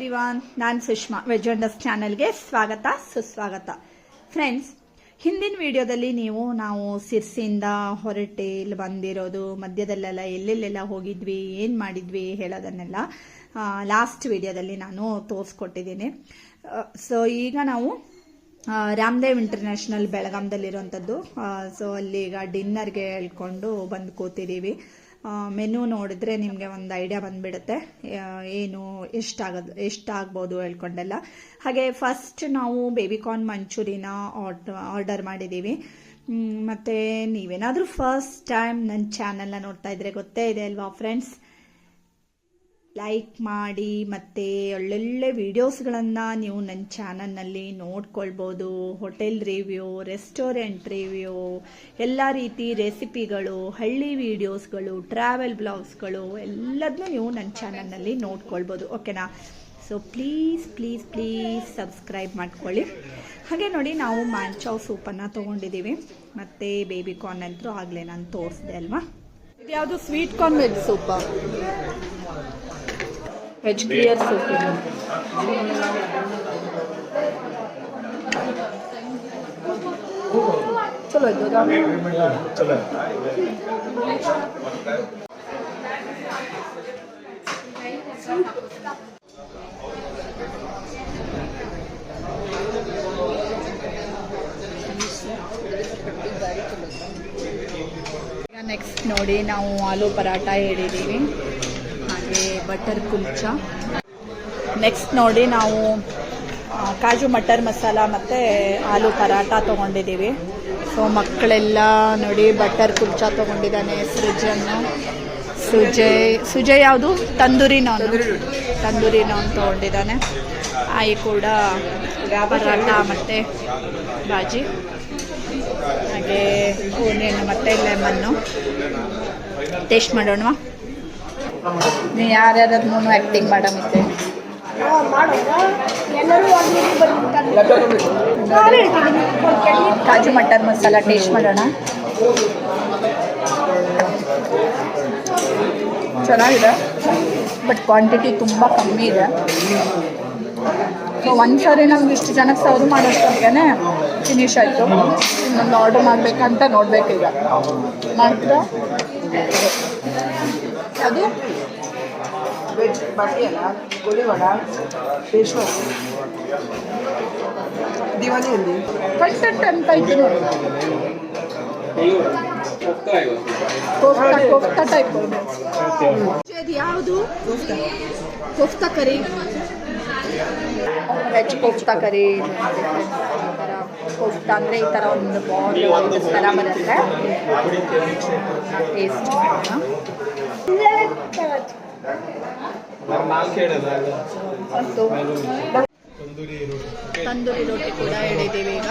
Everyone ನಾನು Sushma veg ಚಾನೆಲ್ಗೆ ಸ್ವಾಗತ, ಸುಸ್ವಾಗತ. ಫ್ರೆಂಡ್ಸ್ ಹಿಂದಿನ ವಿಡಿಯೋದಲ್ಲಿ ನೀವು, ನಾವು ಸಿರ್ಸಿಯಿಂದ ಹೊರಟೆ ಇಲ್ಲಿ ಬಂದಿರೋದು, ಮಧ್ಯದಲ್ಲೆಲ್ಲ ಎಲ್ಲೆಲ್ಲೆಲ್ಲ ಹೋಗಿದ್ವಿ, ಏನು ಮಾಡಿದ್ವಿ ಹೇಳೋದನ್ನೆಲ್ಲ ಲಾಸ್ಟ್ ವಿಡಿಯೋದಲ್ಲಿ ನಾನು ತೋರಿಸ್ಕೊಟ್ಟಿದ್ದೀನಿ. ಸೊ ಈಗ ನಾವು ರಾಮದೇವ್ ಇಂಟರ್ನ್ಯಾಷನಲ್ ಬೆಳಗಾಂದಲ್ಲಿರುವಂಥದ್ದು. ಸೊ ಅಲ್ಲಿ ಈಗ ಡಿನ್ನರ್ಗೆ ಹೇಳ್ಕೊಂಡು ಬಂದು ಕೂತಿದ್ದೀವಿ. ಮೆನು ನೋಡಿದ್ರೆ ನಿಮಗೆ ಒಂದು ಐಡಿಯಾ ಬಂದ್ಬಿಡುತ್ತೆ. ಏನು ಎಷ್ಟಾಗೋದು, ಎಷ್ಟಾಗ್ಬೋದು ಹೇಳ್ಕೊಂಡೆಲ್ಲ. ಹಾಗೆ ಫಸ್ಟ್ ನಾವು ಬೇಬಿಕಾರ್ನ್ ಮಂಚೂರಿನ ಆರ್ಡರ್ ಮಾಡಿದ್ದೀವಿ ಮತ್ತೆ ನೀವೇನಾದರೂ ಫಸ್ಟ್ ಟೈಮ್ ನನ್ನ ಚಾನಲ್ನ ನೋಡ್ತಾ ಇದ್ರೆ ಗೊತ್ತೇ ಇದೆ ಅಲ್ವಾ ಫ್ರೆಂಡ್ಸ್ ಲೈಕ್ ಮಾಡಿ ಮತ್ತು ಒಳ್ಳೊಳ್ಳೆ ವಿಡಿಯೋಸ್ಗಳನ್ನು ನೀವು ನನ್ನ ಚಾನಲ್ನಲ್ಲಿ ನೋಡ್ಕೊಳ್ಬೋದು. ಹೋಟೆಲ್ ರಿವ್ಯೂ ರೆಸ್ಟೋರೆಂಟ್ ರಿವ್ಯೂ ಎಲ್ಲ ರೀತಿ ರೆಸಿಪಿಗಳು ಹಳ್ಳಿ ವಿಡಿಯೋಸ್ಗಳು ಟ್ರಾವೆಲ್ ಬ್ಲಾಗ್ಸ್ಗಳು ಎಲ್ಲದನ್ನೂ ನೀವು ನನ್ನ ಚಾನಲ್ನಲ್ಲಿ ನೋಡ್ಕೊಳ್ಬೋದು. ಓಕೆನಾ so please please please subscribe ಮಾಡ್ಕೊಳ್ಳಿ. ಹಾಗೆ ನೋಡಿ ನಾವು ಮಾಂಚಾವ್ ಸೂಪನ್ನು ತೊಗೊಂಡಿದ್ದೀವಿ ಮತ್ತು ಬೇಬಿ ಕಾರ್ನ್ ಅಂತೂ ಆಗಲೇ ನಾನು ತೋರಿಸ್ದೆ ಅಲ್ವಾ? ಇದು ಯಾವುದು sweet corn veg soup veg clear soup ಇದು ಚಲೋ ಇದ್ದದ ನೆಕ್ಸ್ಟ್ ನೋಡಿ ನಾವು ಆಲೂ ಪರಾಟ ಹೇಳಿದ್ದೀವಿ ಹಾಗೆ ಬಟರ್ ಕುಲ್ಚ. ನೆಕ್ಸ್ಟ್ ನೋಡಿ ನಾವು ಕಾಜು ಮಟರ್ ಮಸಾಲ ಮತ್ತು ಆಲೂ ಪರಾಟ ತೊಗೊಂಡಿದ್ದೀವಿ. ಸೊ ಮಕ್ಕಳೆಲ್ಲ ನೋಡಿ ಬಟರ್ ಕುಲ್ಚಾ ತೊಗೊಂಡಿದ್ದಾನೆ ಸೃಜನ್ನು. ಸುಜಯ್ ಸುಜಯ್ ಯಾವುದು? ತಂದೂರಿ ನಾನ್. ತಂದೂರಿ ನಾನ್ ತೊಗೊಂಡಿದ್ದಾನೆ. ಆಯಿ ಕೂಡ ಪರಾಟ ಮತ್ತು ಬಾಜಿ. ಹಾಗೆ ಹೂನೇನು ಮತ್ತು ಲೆಮನ್ನು ಟೇಸ್ಟ್ ಮಾಡೋಣವಾ? ನೀ ಯಾರ್ಯಾರದ್ನೂ ಆ್ಯಕ್ಟಿಂಗ್ ಮಾಡಮಿತ್ತೆ. ಕಾಜು ಮಟನ್ ಮಸಾಲ ಟೇಸ್ಟ್ ಮಾಡೋಣ. ಚೆನ್ನಾಗಿದೆ ಬಟ್ ಕ್ವಾಂಟಿಟಿ ತುಂಬ ಕಮ್ಮಿ ಇದೆ. ಸೊ ಒಂದು ಸಾರಿ ನಮ್ಗೆ ಇಷ್ಟು ಜನಕ್ಕೆ ಸರ್ವ್ ಮಾಡೋಷ್ಟೊತ್ತಿಗೆ ಫಿನಿಶ್ ಆಯಿತು. ಇನ್ನೊಂದು ಆರ್ಡರ್ ಮಾಡಬೇಕಂತ ನೋಡಬೇಕೀಗ ಮಾಡ್ತೀರಾ? ಅದು? ವೆಜ್ ಬಾಟಿ ಅಲ್ಲ? ವಡ ರೇಷ್ಮೆ ದಿವಾಲಿ ಕಟ್ ಕಟ್ ಅಂತ ಇತ್ತು ನೋಡಿ. ಕೋಫ್ತಾ ಕೋಫ್ತಾ ಟೈಪ್ ಇದು ಯಾವುದು? Kofta curry. Veg kofta curry. ಥರ ಅಂದರೆ ಈ ಥರ ಒಂದು ಬಾಲ್ ಒಂದು ಥರ ಬರುತ್ತೆ. ಟೇಸ್ಟ್ ತಂದೂರಿ ರೊಟ್ಟಿ ಕೂಡ ಹೇಳಿದ್ದೀವಿ ಈಗ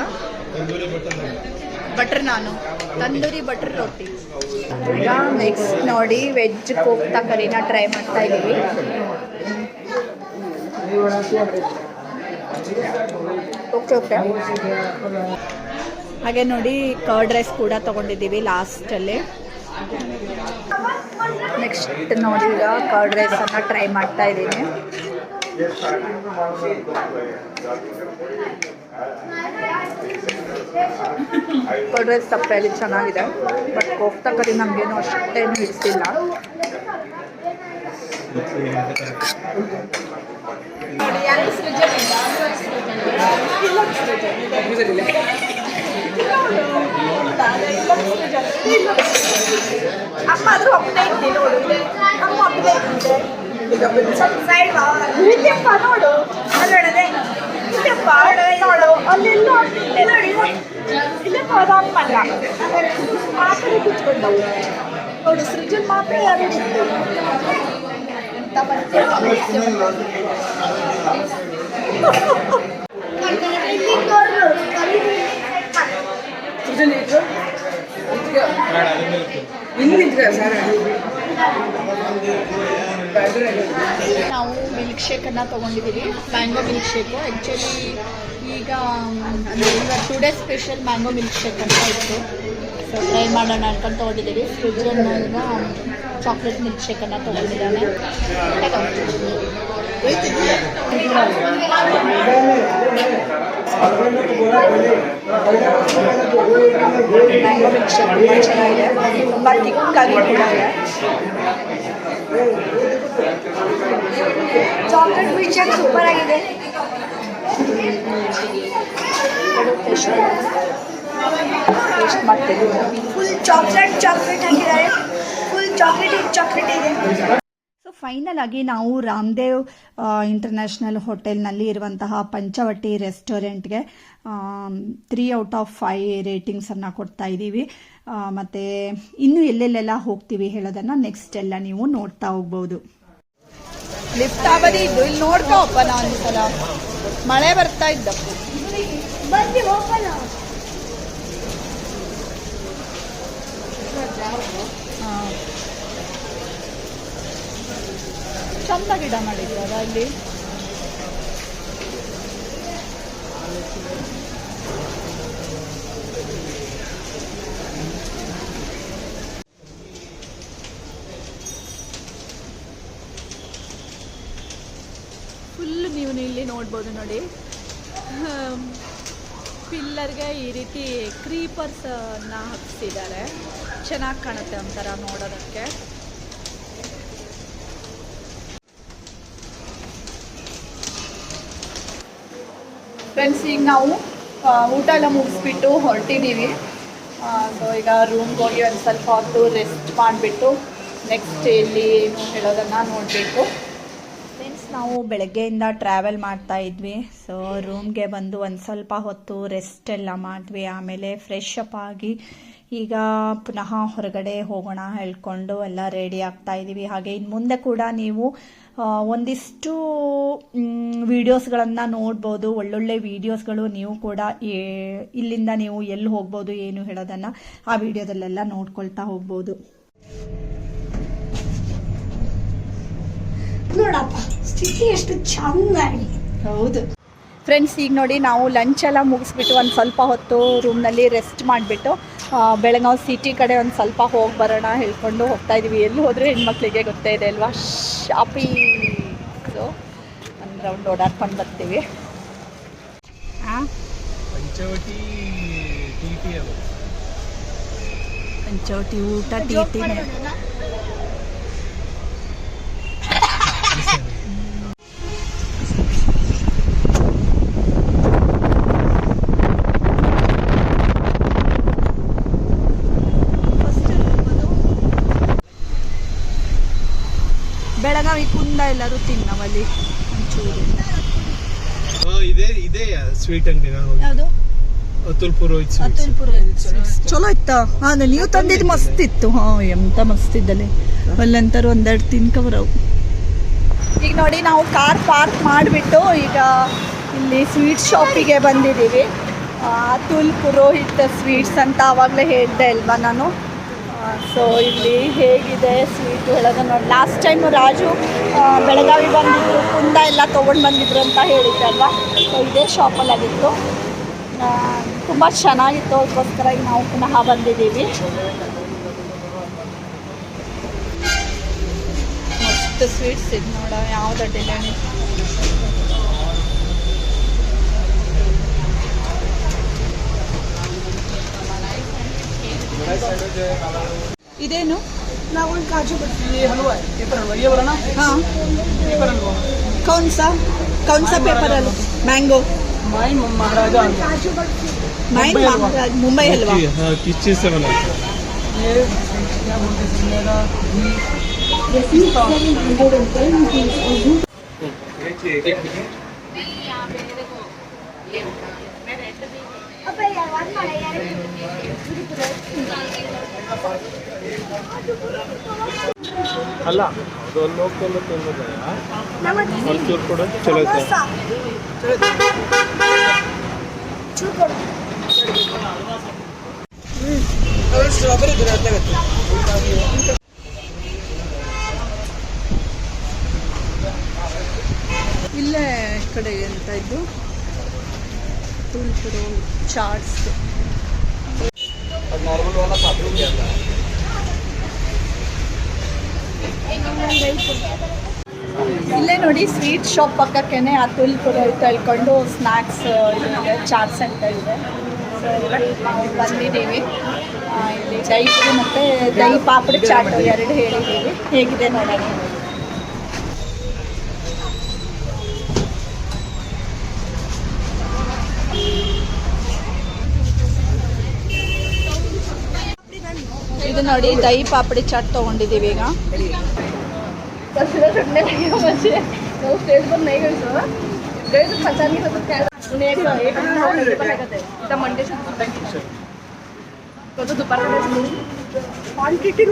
ಬಟರ್ ನಾನು. ತಂದೂರಿ ಬಟರ್ ರೊಟ್ಟಿ. ಈಗ ನೆಕ್ಸ್ಟ್ ನೋಡಿ ವೆಜ್ ಕೋಫ್ತಾ ಕರಿನ ಟ್ರೈ ಮಾಡ್ತಾ ಇದ್ದೀವಿ ಓಕೆ ಓಕೆ ಹಾಗೆ ನೋಡಿ ಕರ್ಡ್ ರೈಸ್ ಕೂಡ ತೊಗೊಂಡಿದ್ದೀವಿ ಲಾಸ್ಟಲ್ಲಿ ನೆಕ್ಸ್ಟ್ ನೋಡಿ ಈಗ ಕರ್ಡ್ ರೈಸನ್ನು ಟ್ರೈ ಮಾಡ್ತಾ ಇದ್ದೀನಿ. ಕರ್ಡ್ ರೈಸ್ ತಪ್ಪೆಯಲ್ಲಿ ಚೆನ್ನಾಗಿದೆ ಬಟ್ ಕೋಫ್ತಾ ಕರಿ ನಮಗೇನು ಅಷ್ಟೇನು ಹಿಡಿಸಿಲ್ಲ. ನೋಡಿ ಯಾರು ಸೃಜನ್ ಇಲ್ಲ ಇಲ್ಲೊಂದು ಸೃಜನ್ ಇದೆ. ಅಮ್ಮ ಆದ್ರೂ ಒಬ್ಬನೇ ಇದ್ದೆ ನೋಡು ಅಮ್ಮ ಒಬ್ಬನೇ ಇದ್ದೆ ಸ್ವಲ್ಪ ಸೈಡ್ ಬಾ ಇಲ್ಲಪ್ಪ ನೋಡು ಅಲ್ಲಿ ನೋಡದೆ ಇಲ್ಲಪ್ಪ ನೋಡು ಅಲ್ಲೆಲ್ಲೋ ಇಲ್ಲಿ ನೋಡಿ ಇಲ್ಲಪ್ಪ ಅದು ನಾವು ಮಿಲ್ಕ್ ಶೇಕನ್ನು ತೊಗೊಂಡಿದ್ದೀವಿ ಮ್ಯಾಂಗೋ ಮಿಲ್ಕ್ ಶೇಕು ಆ್ಯಕ್ಚುಲಿ ಈಗ ಅಂದರೆ ಈಗ two days special mango milk shake ಅಂತ ಇತ್ತು. ಸೊ ಟ್ರೈ ಮಾಡೋಣ ಅನ್ಕೊಂಡು ತೊಗೊಂಡಿದ್ದೀವಿ. ಫ್ರಿಜ್ಜನ್ನು ಈಗ ಚಾಕ್ಲೇಟ್ ಮಿಲ್ಕ್ ಶೇಕನ್ನು ತೊಗೊಂಡಿದ್ದಾನೆ ಮ್ಯಾಂಗೋ ಮಿಕ್ಸ್ಚರ್ ತುಂಬ ಚೆನ್ನಾಗಿದೆ ತುಂಬ ತಿಕ್ಕಾಗಿ ಕೂಡ ಇದೆ ಚಾಕ್ಲೇಟ್ ಮಿಲ್ಕ್ಷೇಕ್ ಸೂಪರ್ ಆಗಿದೆ ಟೇಸ್ಟ್ ಮಾಡ್ತೀನಿ ಫುಲ್ ಚಾಕ್ಲೇಟ್ ಚಾಕ್ಲೇಟ್ ಹಾಕಿದ್ದಾರೆ ಫುಲ್ ಚಾಕ್ಲೇಟ್ ಚಾಕ್ಲೇಟ್ ಇದೆ ಸೊ ಫೈನಲ್ ಆಗಿ ನಾವು ರಾಮದೇವ್ ಇಂಟರ್ನ್ಯಾಷನಲ್ ಹೋಟೆಲ್ನಲ್ಲಿ ಇರುವಂತಹ ಪಂಚವಟಿ ರೆಸ್ಟೋರೆಂಟ್ಗೆ ತ್ರೀ ಔಟ್ ಆಫ್ ಫೈವ್ ರೇಟಿಂಗ್ಸನ್ನು ಕೊಡ್ತಾ ಇದ್ದೀವಿ. ಮತ್ತು ಇನ್ನು ಎಲ್ಲೆಲ್ಲೆಲ್ಲ ಹೋಗ್ತೀವಿ ಹೇಳೋದನ್ನ ನೆಕ್ಸ್ಟ್ ಎಲ್ಲ ನೀವು ನೋಡ್ತಾ ಹೋಗ್ಬೋದು. ಲಿಫ್ಟ್ ಆಗದಿ ಇದ್ದು ಇಲ್ಲಿ ನಾನು ಸಲ. ಮಳೆ ಬರ್ತಾ ಇದ್ದಪ್ಪು ಚಂದ ಗಿಡ ಮಾಡಿದ್ದಾರೆ ಅಲ್ಲಿ ಫುಲ್ ನೀವು ಇಲ್ಲಿ ನೋಡ್ಬೋದು ನೋಡಿ. ಪಿಲ್ಲರ್ಗೆ ಈ ರೀತಿ ಕ್ರೀಪರ್ಸನ್ನ ಹಾಕ್ಸಿದ್ದಾರೆ. ಚೆನ್ನಾಗಿ ಕಾಣುತ್ತೆ ಒಂಥರ ನೋಡೋದಕ್ಕೆ. ಫ್ರೆಂಡ್ಸ್ ಈಗ ನಾವು ಊಟ ಎಲ್ಲ ಮುಗಿಸ್ಬಿಟ್ಟು ಹೊರಟಿದ್ದೀವಿ. ಸೊ ಈಗ ರೂಮ್ಗೆ ಹೋಗಿ ಒಂದು ಸ್ವಲ್ಪ ಹೊತ್ತು ರೆಸ್ಟ್ ಮಾಡಿಬಿಟ್ಟು ನೆಕ್ಸ್ಟ್ ಇಲ್ಲಿ ಏನು ಹೇಳೋದನ್ನು ನೋಡಬೇಕು. ಫ್ರೆಂಡ್ಸ್ ನಾವು ಬೆಳಗ್ಗೆಯಿಂದ ಟ್ರಾವೆಲ್ ಮಾಡ್ತಾ ಇದ್ವಿ. ಸೊ ರೂಮ್ಗೆ ಬಂದು ಒಂದು ಸ್ವಲ್ಪ ಹೊತ್ತು ರೆಸ್ಟ್ ಎಲ್ಲ ಮಾಡಿದ್ವಿ ಆಮೇಲೆ ಫ್ರೆಶ್ ಅಪ್ ಆಗಿ ಈಗ ಪುನಃ ಹೊರಗಡೆ ಹೋಗೋಣ ಹೇಳ್ಕೊಂಡು ಎಲ್ಲ ರೆಡಿ ಆಗ್ತಾ ಇದ್ದೀವಿ. ಹಾಗೆ ಇನ್ನು ಮುಂದೆ ಕೂಡ ನೀವು ಒಂದಿಷ್ಟು ವಿಡಿಯೋಸ್ಗಳನ್ನು ನೋಡ್ಬೋದು. ಒಳ್ಳೊಳ್ಳೆ ವೀಡಿಯೋಸ್ಗಳು ನೀವು ಕೂಡ ಇಲ್ಲಿಂದ ನೀವು ಎಲ್ಲಿ ಹೋಗ್ಬೋದು ಏನು ಹೇಳೋದನ್ನು ಆ ವಿಡಿಯೋದಲ್ಲೆಲ್ಲ ನೋಡ್ಕೊಳ್ತಾ ಹೋಗ್ಬೋದು. ನೋಡಪ್ಪ ಸ್ಥಿತಿ ಎಷ್ಟು ಚಂದ ಹೌದು. ಫ್ರೆಂಡ್ಸ್ ಈಗ ನೋಡಿ ನಾವು ಲಂಚ್ ಎಲ್ಲ ಮುಗಿಸ್ಬಿಟ್ಟು ಒಂದು ಸ್ವಲ್ಪ ಹೊತ್ತು ರೂಮ್ನಲ್ಲಿ ರೆಸ್ಟ್ ಮಾಡಿಬಿಟ್ಟು ಬೆಳಗಾವ್ ಸಿಟಿ ಕಡೆ ಒಂದು ಸ್ವಲ್ಪ ಹೋಗಿ ಬರೋಣ ಹೇಳ್ಕೊಂಡು ಹೋಗ್ತಾ ಇದೀವಿ. ಎಲ್ಲಿ ಹೋದರೆ ಹೆಣ್ಮಕ್ಳಿಗೆ ಗೊತ್ತೇ ಇದೆ ಅಲ್ವಾ? ಶಾಪಿಂಗ್ ಒಂದು ರೌಂಡ್ ಓಡಾಡ್ಕೊಂಡು ಬರ್ತೀವಿ. ಪಂಚವಟಿ ಟಿ ಟಿ ಪಂಚವಟಿ ಊಟ ಟಿ ಟಿನೇ ಬೆಳಗಾವಿ ಕುಂದ ಎಲ್ಲರೂ ತಿನ್ನವಲ್ಲಿ ಒಂಚೂರು ಹಾ, ಇದೇ ಇದೇ ಸ್ವೀಟ್ ಅಂಗಡಿ ಯಾವುದು? ಅತುಲ್ ಪುರೋಹಿತ್ ಚಲೋ ಇತ್ತ? ಹಾ ನೀವು ತಂದಿದ್ದು ಮಸ್ತ್ ಇತ್ತು ಹಾ ಎಂತ ಮಸ್ತ್ ಇದ್ದಲೆ ಅಲ್ಲಂತರ ಒಂದೆರಡು ತಿನ್ಕವ್ರವು ಈಗ ನೋಡಿ ನಾವು ಕಾರ್ ಪಾರ್ಕ್ ಮಾಡಿಬಿಟ್ಟು ಈಗ ಇಲ್ಲಿ ಸ್ವೀಟ್ ಶಾಪಿಗೆ ಬಂದಿದ್ದೀವಿ. ಆ, ಅತುಲ್ ಪುರೋಹಿತ್ ಸ್ವೀಟ್ಸ್ ಅಂತ ಆವಾಗಲೇ ಹೇಳಿದೆ ಅಲ್ವಾ ನಾನು? ಸೊ ಇಲ್ಲಿ ಹೇಗಿದೆ ಸ್ವೀಟ್ ಹೇಳೋದು ನೋಡಿ ಲಾಸ್ಟ್ ಟೈಮ್ ರಾಜು ಬೆಳಗಾವಿ ಬಂದಿದ್ರು, ಕುಂದ ಎಲ್ಲ ತೊಗೊಂಡು ಬಂದಿದ್ರು ಅಂತ ಹೇಳಿದ್ದೆ ಅಲ್ವಾ? ಸೊ ಇದೇ ಶಾಪಲ್ಲಾಗಿತ್ತು ತುಂಬ ಚೆನ್ನಾಗಿತ್ತು, ಅದಕ್ಕೋಸ್ಕರ ಈಗ ನಾವು ಪುನಃ ಬಂದಿದ್ದೀವಿ. ಮಸ್ತ್ ಸ್ವೀಟ್ಸ್ ಇದು ನೋಡ, ಯಾವುದೋ ಅಡ್ಡಿಲ್ಲ ಇದೇನು ನಾವು ಒಂದು ಕಾಜು ಬರ್ತೀವಿ ये हलवा है पेपर हलवा ये वाला ना हाँ पेपर हलवा कौन सा कौन सा पेपर हलवा मैंगो माई महाराजा हलवा ಕಾಜು ಬರ್ತೀವಿ माइन मुंबई हलवा। महाराज मुंबई हलवा हाँ किस चीज़ से बना है? ये क्या बोलते हैं मेरा घी ಅಪ್ಪ ಯಾರು ಒಂದು ಮಾಡಿ ಯಾರು ಅಲ್ಲ ತಿನ್ನೋದಲ್ಲ ಒಂಚೂರು ಕೊಡು ಚಲೋ ಸ್ಟ್ರಾಬೆರಿ ಇಲ್ಲೇ ಕಡೆ ಎಂತ ಇದ್ದು? ತುಲ್ಪುರು ಚಾಟ್ಸ್. ಇಲ್ಲೇ ನೋಡಿ ಸ್ವೀಟ್ ಶಾಪ್ ಪಕ್ಕಕ್ಕೇನೆ ಆ ತುಲ್ಪುರ ಅಂತ ಹೇಳ್ಕೊಂಡು ಸ್ನ್ಯಾಕ್ಸ್ ಇದೆ ಚಾಟ್ಸ್ ಅಂತ ಇದೆ. ನಾವು ಬಂದಿದ್ದೀವಿ. ಇಲ್ಲಿ ದೈ ಮತ್ತೆ ದೈ ಪಾಪಡಿ ಚಾಟ್ ಎರಡು ಹೇಳಿದ್ದೀವಿ. ಹೇಗಿದೆ ನೋಡೋಣ. ಇದು ನೋಡಿ ದಹಿ ಪಾಪಡಿ ಚಾಟ್ ತಗೊಂಡಿದೀವಿ ಈಗ. ಕ್ವಾಂಟಿಟಿ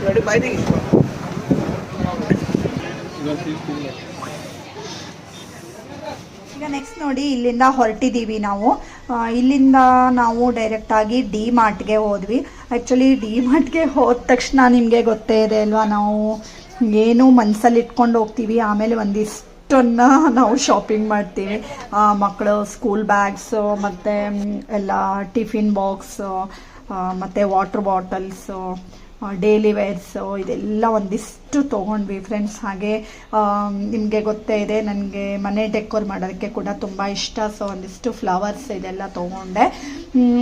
ನೋಡಿ ಬೈದಿಗೆ ಈಗ ನೆಕ್ಸ್ಟ್ ನೋಡಿ ಇಲ್ಲಿಂದ ಹೊರಟಿದ್ದೀವಿ ನಾವು. ಇಲ್ಲಿಂದ ನಾವು ಡೈರೆಕ್ಟಾಗಿ ಡಿ ಮಾರ್ಟ್ಗೆ ಹೋದ್ವಿ. ಆ್ಯಕ್ಚುಲಿ ಡಿ ಮಾರ್ಟ್ಗೆ ಹೋದ ತಕ್ಷಣ ನಿಮಗೆ ಗೊತ್ತೇ ಇದೆ ಅಲ್ವಾ? ನಾವು ಏನು ಮನಸ್ಸಲ್ಲಿ ಇಟ್ಕೊಂಡು ಹೋಗ್ತೀವಿ. ಆಮೇಲೆ ಒಂದಿಷ್ಟನ್ನು ನಾವು ಶಾಪಿಂಗ್ ಮಾಡ್ತೀವಿ. ಮಕ್ಕಳು ಸ್ಕೂಲ್ ಬ್ಯಾಗ್ಸು ಮತ್ತು, ಎಲ್ಲ ಟಿಫಿನ್ ಬಾಕ್ಸು ಮತ್ತು ವಾಟ್ರ್ ಬಾಟಲ್ಸು ಡೈಲಿ ವೇರ್ಸು ಇದೆಲ್ಲ ಒಂದಿಷ್ಟು ತೊಗೊಂಡ್ವಿ ಫ್ರೆಂಡ್ಸ್ ಹಾಗೆ ನಿಮಗೆ ಗೊತ್ತೇ ಇದೆ, ನನಗೆ ಮನೆ ಡೆಕೋರ್ ಮಾಡೋದಕ್ಕೆ ಕೂಡ ತುಂಬ ಇಷ್ಟ. ಸೊ ಒಂದಿಷ್ಟು ಫ್ಲವರ್ಸ್ ಇದೆಲ್ಲ ತೊಗೊಂಡೆ.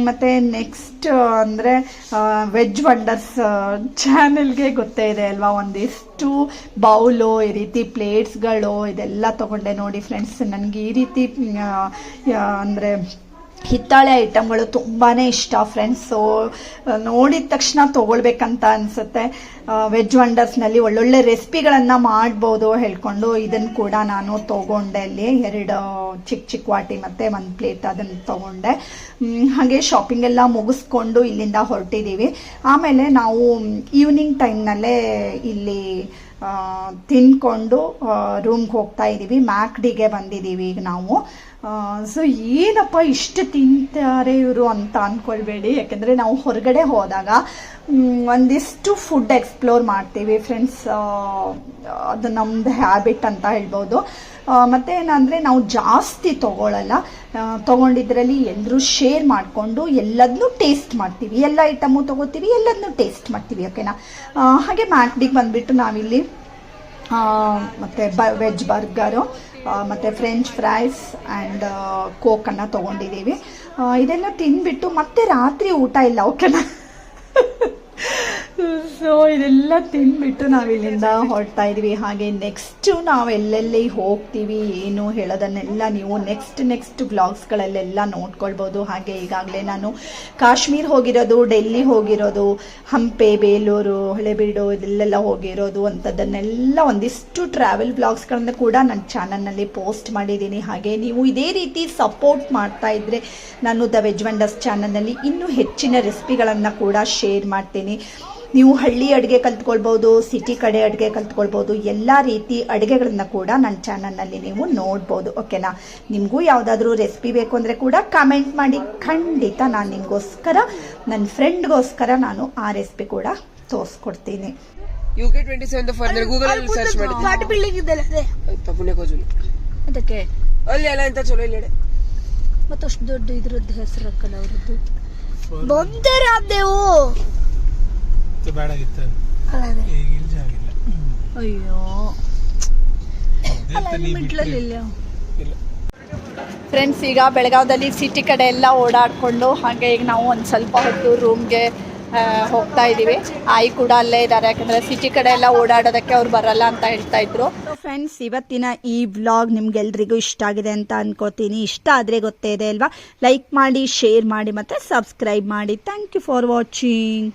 ಮತ್ತು ನೆಕ್ಸ್ಟ್ ಅಂದರೆ ವೆಜ್ ವಂಡರ್ಸ್ ಚಾನೆಲ್ಗೆ ಗೊತ್ತೇ ಇದೆ ಅಲ್ವಾ? ಒಂದಿಷ್ಟು ಬೌಲು, ಈ ರೀತಿ ಪ್ಲೇಟ್ಸ್ಗಳು ಇದೆಲ್ಲ ತೊಗೊಂಡೆ ನೋಡಿ ಫ್ರೆಂಡ್ಸ್ ನನಗೆ ಈ ರೀತಿ ಅಂದರೆ ಹಿತ್ತಾಳೆ ಐಟಮ್ಗಳು ತುಂಬಾ ಇಷ್ಟ ಫ್ರೆಂಡ್ಸ್ ಸೊ ನೋಡಿದ ತಕ್ಷಣ ತೊಗೊಳ್ಬೇಕಂತ ಅನಿಸುತ್ತೆ. ವೆಜ್ ವಂಡರ್ಸ್ನಲ್ಲಿ ಒಳ್ಳೊಳ್ಳೆ ರೆಸಿಪಿಗಳನ್ನು ಮಾಡ್ಬೋದು ಹೇಳ್ಕೊಂಡು ಇದನ್ನು ಕೂಡ ನಾನು ತೊಗೊಂಡೆ ಅಲ್ಲಿ. ಎರಡು ಚಿಕ್ಕ ಚಿಕ್ಕ ವಾಟಿ ಮತ್ತು ಒಂದು ಪ್ಲೇಟ್ ಅದನ್ನು ತೊಗೊಂಡೆ. ಹಾಗೆ ಶಾಪಿಂಗ್ ಎಲ್ಲ ಮುಗಿಸ್ಕೊಂಡು ಇಲ್ಲಿಂದ ಹೊರಟಿದ್ದೀವಿ ಆಮೇಲೆ ನಾವು ಈವ್ನಿಂಗ್ ಟೈಮ್ನಲ್ಲೇ ಇಲ್ಲಿ ತಿಂದ್ಕೊಂಡು ರೂಮ್ಗೆ ಹೋಗ್ತಾ ಇದ್ದೀವಿ ಮ್ಯಾಕ್ಡಿಗೆ ಬಂದಿದ್ದೀವಿ ಈಗ ನಾವು. ಸೊ ಏನಪ್ಪ ಇಷ್ಟು ತಿಂತಾರೆ ಇವರು ಅಂತ ಅಂದ್ಕೊಳ್ಬೇಡಿ ಯಾಕೆಂದರೆ ನಾವು ಹೊರಗಡೆ ಹೋದಾಗ ಒಂದಿಷ್ಟು ಫುಡ್ ಎಕ್ಸ್ಪ್ಲೋರ್ ಮಾಡ್ತೀವಿ ಫ್ರೆಂಡ್ಸ್ ಅದು ನಮ್ಮದು ಹ್ಯಾಬಿಟ್ ಅಂತ ಹೇಳ್ಬೋದು. ಮತ್ತು ಏನಂದರೆ ನಾವು ಜಾಸ್ತಿ ತೊಗೊಳಲ್ಲ. ಆ, ತೊಗೊಂಡಿದ್ರಲ್ಲಿ ಎಲ್ಲರೂ ಶೇರ್ ಮಾಡಿಕೊಂಡು ಎಲ್ಲದನ್ನೂ ಟೇಸ್ಟ್ ಮಾಡ್ತೀವಿ. ಎಲ್ಲ ಐಟಮು ತೊಗೋತೀವಿ ಎಲ್ಲದನ್ನೂ ಟೇಸ್ಟ್ ಮಾಡ್ತೀವಿ ಓಕೆನಾ ಹಾಗೆ ಮ್ಯಾಕ್ಡಿಗೆ ಬಂದುಬಿಟ್ಟು ನಾವಿಲ್ಲಿ ಮತ್ತೆ ಬ, ವೆಜ್ ಬರ್ಗರು ಮತ್ತು ಫ್ರೆಂಚ್ ಫ್ರೈಸ್ ಆ್ಯಂಡ್ ಕೋಕನ್ನು ತೊಗೊಂಡಿದ್ದೀವಿ. ಇದೆಲ್ಲ ತಿಂದ್ಬಿಟ್ಟು ಮತ್ತೆ ರಾತ್ರಿ ಊಟ ಇಲ್ಲ ಓಕೆನಾ ಸೊ ಇದೆಲ್ಲ ತಿಂದ್ಬಿಟ್ಟು ನಾವು ಇಲ್ಲಿಂದ ಹೊರಡ್ತಾ ಇದೀವಿ ಹಾಗೆ ನೆಕ್ಸ್ಟು ನಾವು ಎಲ್ಲೆಲ್ಲಿ ಹೋಗ್ತೀವಿ, ಏನು ಹೇಳೋದನ್ನೆಲ್ಲ ನೀವು ನೆಕ್ಸ್ಟ್ ನೆಕ್ಸ್ಟ್ ಬ್ಲಾಗ್ಸ್ಗಳಲ್ಲೆಲ್ಲ ನೋಡ್ಕೊಳ್ಬೋದು. ಹಾಗೆ ಈಗಾಗಲೇ ನಾನು ಕಾಶ್ಮೀರ್ ಹೋಗಿರೋದು, ಡೆಲ್ಲಿ ಹೋಗಿರೋದು, ಹಂಪೆ, ಬೇಲೂರು, ಹಳೆಬೀಡು ಇದೆಲ್ಲೆಲ್ಲ ಹೋಗಿರೋದು ಅಂಥದ್ದನ್ನೆಲ್ಲ ಒಂದಿಷ್ಟು ಟ್ರಾವೆಲ್ ಬ್ಲಾಗ್ಸ್ಗಳನ್ನ ಕೂಡ ನನ್ನ ಚಾನಲ್ನಲ್ಲಿ ಪೋಸ್ಟ್ ಮಾಡಿದ್ದೀನಿ. ಹಾಗೆ ನೀವು ಇದೇ ರೀತಿ ಸಪೋರ್ಟ್ ಮಾಡ್ತಾ ಇದ್ದರೆ ನಾನು ದ ವೆಜ್ ವಂಡರ್ಸ್ ಚಾನಲ್ನಲ್ಲಿ ಇನ್ನೂ ಹೆಚ್ಚಿನ ರೆಸಿಪಿಗಳನ್ನು ಕೂಡ ಶೇರ್ ಮಾಡ್ತೀನಿ. ನೀವು ಹಳ್ಳಿ ಅಡುಗೆ ಕಲ್ತ್ಕೊಳ್ಬೋದು ಸಿಟಿ ಕಡೆ ಅಡುಗೆ ಕಲ್ತ್ಕೊಳ್ಬೋದು ಎಲ್ಲ ರೀತಿ ಅಡುಗೆಗಳನ್ನ ಕೂಡ ನನ್ನ ಚಾನಲ್ನಲ್ಲಿ ನೀವು ನೋಡ್ಬೋದು ಓಕೆನಾ ನಿಮಗೂ ಯಾವುದಾದ್ರೂ ರೆಸಿಪಿ ಬೇಕು ಅಂದರೆ ಕೂಡ ಕಮೆಂಟ್ ಮಾಡಿ. ಖಂಡಿತ ನಾನು ನಿಮಗೋಸ್ಕರ ನನ್ನ ಫ್ರೆಂಡ್ಗೋಸ್ಕರ ನಾನು ಆ ರೆಸಿಪಿ ಕೂಡ ತೋರಿಸ್ಕೊಡ್ತೀನಿ. U K twenty seven further Google ಅಲ್ಲಿ ಸರ್ಚ್ ಮಾಡಿ ಫ್ಲಾಟ್ ಬಿಲ್ಡಿಂಗ್ ಇದೆಲ್ಲ ಅದೇ ಅದಕ್ಕೆ? ಅಲ್ಲಿ ಎಲ್ಲ ಎಂತ ಚಲೋ ಇಲ್ಲ ಮತ್ತಷ್ಟು ದೊಡ್ಡ ಇದ್ರದ್ದು ಹೆಸರು ಹಾಕಲ್ಲ ಅವರದ್ದು ಬಂದರೆ ಅದೇವು ಬೇಡ ಇತ್ತು ಈಗ ಆಗಿಲ್ಲ. ಅಯ್ಯೋ. ಇಲ್ಲ. ಫ್ರೆಂಡ್ಸ್ ಈಗ ಬೆಳಗಾವದಲ್ಲಿ ಸಿಟಿ ಕಡೆ ಎಲ್ಲ ಓಡಾಡಿಕೊಂಡು ಹಾಗೆ ಈಗ ನಾವು ಒಂದು ಸ್ವಲ್ಪ ಹೊತ್ತು ರೂಮ್ಗೆ ಹೋಗ್ತಾ ಇದ್ದೀವಿ. ಆಯಿ ಕೂಡ ಅಲ್ಲೇ ಇದ್ದಾರೆ ಯಾಕಂದರೆ ಸಿಟಿ ಕಡೆ ಎಲ್ಲ ಓಡಾಡೋದಕ್ಕೆ ಅವ್ರು ಬರಲ್ಲ ಅಂತ ಹೇಳ್ತಾ ಇದ್ರು. ಫ್ರೆಂಡ್ಸ್ ಇವತ್ತಿನ ಈ ವ್ಲಾಗ್ ನಿಮ್ಗೆಲ್ರಿಗೂ ಇಷ್ಟ ಆಗಿದೆ ಅಂತ ಅನ್ಕೋತೀನಿ. ಇಷ್ಟ ಆದರೆ ಗೊತ್ತೇ ಇದೆ ಅಲ್ವಾ? ಲೈಕ್ ಮಾಡಿ ಶೇರ್ ಮಾಡಿ ಮತ್ತೆ ಸಬ್ಸ್ಕ್ರೈಬ್ ಮಾಡಿ. Thank you for watching